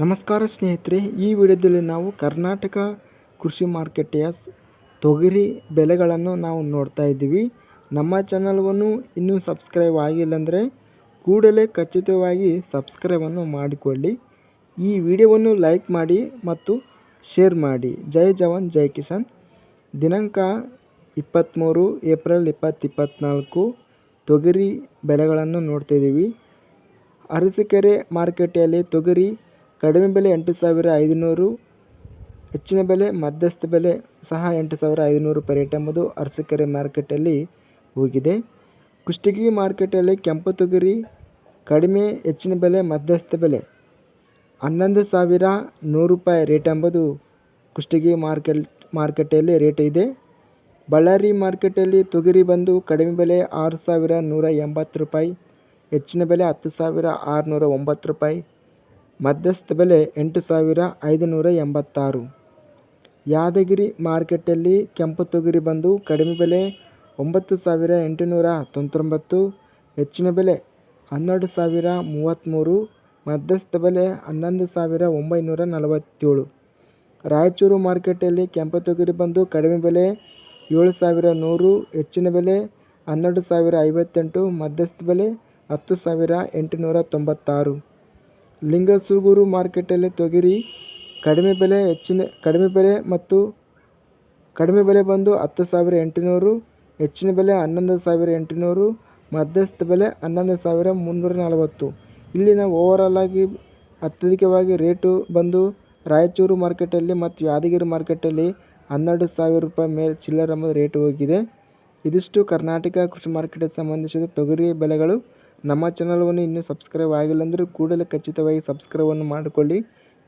ನಮಸ್ಕಾರ ಸ್ನೇಹಿತರೆ, ಈ ವಿಡಿಯೋದಲ್ಲಿ ನಾವು ಕರ್ನಾಟಕ ಕೃಷಿ ಮಾರುಕಟ್ಟೆಯ ಸ್- ತೊಗರಿ ಬೆಲೆಗಳನ್ನು ನಾವು ನೋಡ್ತಾ ಇದ್ದೀವಿ. ನಮ್ಮ ಚಾನಲ್ವನ್ನು ಇನ್ನೂ ಸಬ್ಸ್ಕ್ರೈಬ್ ಆಗಿಲ್ಲ ಅಂದರೆ ಕೂಡಲೇ ಖಚಿತವಾಗಿ ಸಬ್ಸ್ಕ್ರೈಬನ್ನು ಮಾಡಿಕೊಳ್ಳಿ. ಈ ವಿಡಿಯೋವನ್ನು ಲೈಕ್ ಮಾಡಿ ಮತ್ತು ಶೇರ್ ಮಾಡಿ. ಜೈ ಜವಾನ್, ಜೈ ಕಿಸಾನ್. ದಿನಾಂಕ ಇಪ್ಪತ್ತ್ಮೂರು ಏಪ್ರಿಲ್ ಇಪ್ಪತ್ತು ಇಪ್ಪತ್ತ್ನಾಲ್ಕು ತೊಗರಿ ಬೆಲೆಗಳನ್ನು ನೋಡ್ತಾ ಇದ್ದೀವಿ. ಅರಸೀಕೆರೆ ಮಾರುಕಟ್ಟೆಯಲ್ಲಿ ತೊಗರಿ ಕಡಿಮೆ ಬೆಲೆ ಎಂಟು ಸಾವಿರ ಐದುನೂರು, ಹೆಚ್ಚಿನ ಬೆಲೆ ಮಧ್ಯಸ್ಥ ಬೆಲೆ ಸಹ ಎಂಟು ಸಾವಿರ ಐದುನೂರು ರೂಪಾಯಿ ರೇಟ್ ಎಂಬುದು ಅರಸೀಕೆರೆ ಮಾರ್ಕೆಟಲ್ಲಿ ಹೋಗಿದೆ. ಕುಷ್ಟಗಿ ಮಾರ್ಕೆಟಲ್ಲಿ ಕೆಂಪು ತೊಗರಿ ಕಡಿಮೆ, ಹೆಚ್ಚಿನ ಬೆಲೆ ಮಧ್ಯಸ್ಥ ಬೆಲೆ ಹನ್ನೊಂದು ಸಾವಿರ ನೂರು ರೂಪಾಯಿ ರೇಟ್ ಎಂಬುದು ಕುಷ್ಟಗಿ ಮಾರ್ಕೆಟ್, ಮಾರ್ಕೆಟಲ್ಲಿ ರೇಟ್ ಇದೆ. ಬಳ್ಳಾರಿ ಮಾರ್ಕೆಟಲ್ಲಿ ತೊಗರಿ ಬಂದು ಕಡಿಮೆ ಬೆಲೆ ಆರು ಸಾವಿರ ನೂರ ಎಂಬತ್ತು ರೂಪಾಯಿ, ಹೆಚ್ಚಿನ ಬೆಲೆ ಹತ್ತು ಸಾವಿರ ಆರುನೂರ ಒಂಬತ್ತು ರೂಪಾಯಿ ಮಧ್ಯಸ್ಥ ಬೆಲೆ ಎಂಟು ಸಾವಿರ ಐದುನೂರ ಎಂಬತ್ತಾರು. ಯಾದಗಿರಿ ಮಾರ್ಕೆಟಲ್ಲಿ ಕೆಂಪು ತೊಗರಿ ಬಂದು ಕಡಿಮೆ ಬೆಲೆ ಒಂಬತ್ತು ಸಾವಿರ ಎಂಟುನೂರ ತೊಂಬತ್ತೊಂಬತ್ತು. ಹೆಚ್ಚಿನ ಬೆಲೆ ಹನ್ನೆರಡು ಸಾವಿರ ಮೂವತ್ತ್ಮೂರು. ಮಧ್ಯಸ್ಥ ಬೆಲೆ ಹನ್ನೊಂದು ಸಾವಿರ ಒಂಬೈನೂರ ನಲವತ್ತೇಳು. ರಾಯಚೂರು ಮಾರ್ಕೆಟಲ್ಲಿ ಕೆಂಪು ತೊಗರಿ ಬಂದು ಕಡಿಮೆ ಬೆಲೆ ಏಳು ಸಾವಿರ ನೂರು. ಹೆಚ್ಚಿನ ಬೆಲೆ ಹನ್ನೆರಡು ಸಾವಿರ ಐವತ್ತೆಂಟು. ಮಧ್ಯಸ್ಥ ಬೆಲೆ ಹತ್ತು ಸಾವಿರ ಎಂಟುನೂರ ತೊಂಬತ್ತಾರು. ಲಿಂಗಸೂಗೂರು ಮಾರ್ಕೆಟಲ್ಲಿ ತೊಗರಿ. ಕಡಿಮೆ ಬೆಲೆ ಹೆಚ್ಚಿನ, ಕಡಿಮೆ ಬೆಲೆ ಮತ್ತು ಕಡಿಮೆ ಬೆಲೆ ಬಂದು ಹತ್ತು ಸಾವಿರ ಎಂಟುನೂರು, ಹೆಚ್ಚಿನ ಬೆಲೆ ಹನ್ನೊಂದು ಸಾವಿರ ಎಂಟುನೂರು, ಮಧ್ಯಸ್ಥ ಬೆಲೆ ಹನ್ನೊಂದು ಸಾವಿರ ಮುನ್ನೂರ ನಲವತ್ತು. ಇಲ್ಲಿನ ಓವರಾಲಾಗಿ ಅತ್ಯಧಿಕವಾಗಿ ರೇಟು ಬಂದು ರಾಯಚೂರು ಮಾರ್ಕೆಟಲ್ಲಿ ಮತ್ತು ಯಾದಗಿರಿ ಮಾರ್ಕೆಟಲ್ಲಿ ಹನ್ನೆರಡು ಸಾವಿರ ರೂಪಾಯಿ ಮೇಲೆ ಚಿಲ್ಲರೆ ರೇಟ್ ಹೋಗಿದೆ. ಇದಿಷ್ಟು ಕರ್ನಾಟಕ ಕೃಷಿ ಮಾರ್ಕೆಟಿಗೆ ಸಂಬಂಧಿಸಿದ ತೊಗರಿ ಬೆಲೆಗಳು. ನಮ್ಮ ಚಾನಲ್ವನ್ನು ಇನ್ನೂ ಸಬ್ಸ್ಕ್ರೈಬ್ ಆಗಿಲ್ಲ ಅಂದರೆ ಕೂಡಲೇ ಖಚಿತವಾಗಿ ಸಬ್ಸ್ಕ್ರೈಬನ್ನು ಮಾಡಿಕೊಳ್ಳಿ.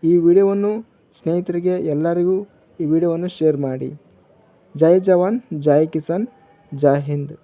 ಈ ವಿಡಿಯೋವನ್ನು ಸ್ನೇಹಿತರಿಗೆ, ಎಲ್ಲರಿಗೂ ಈ ವಿಡಿಯೋವನ್ನು ಶೇರ್ ಮಾಡಿ. ಜೈ ಜವಾನ್, ಜೈ ಕಿಸಾನ್, ಜೈ ಹಿಂದ್.